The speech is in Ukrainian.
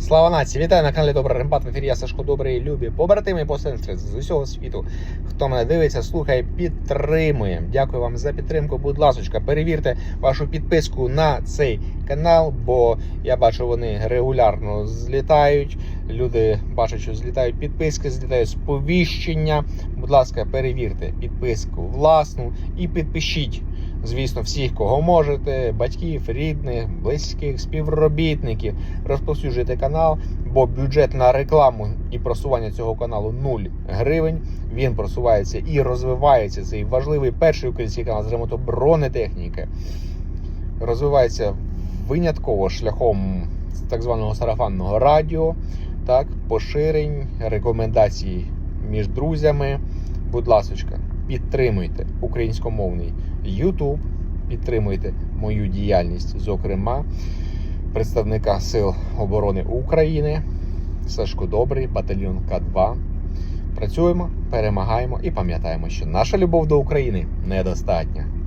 Слава нації! Вітаю на каналі Добра Рембат. В ефірі я Сашко Добрий любі. Побратими і сестри з усього світу. Хто мене дивиться, слухає, підтримує. Дякую вам за підтримку. Будь ласочка, перевірте вашу підписку на цей канал, бо я бачу, вони регулярно злітають. Люди бачать, що злітають підписки, злітають сповіщення. Будь ласка, перевірте підписку власну і підпишіть. Звісно, всіх, кого можете, батьків, рідних, близьких, співробітників. Розповсюджуйте канал, бо бюджет на рекламу і просування цього каналу 0 гривень. Він просувається і розвивається. Цей важливий перший український канал з ремонту бронетехніки. Розвивається винятково шляхом так званого сарафанного радіо, так, поширень, рекомендацій між друзями. Будь ласочка, підтримуйте українськомовний YouTube, підтримуйте мою діяльність, зокрема представника Сил оборони України, Сашко Добрий, батальйон К2. Працюємо, перемагаємо і пам'ятаємо, що наша любов до України недостатня.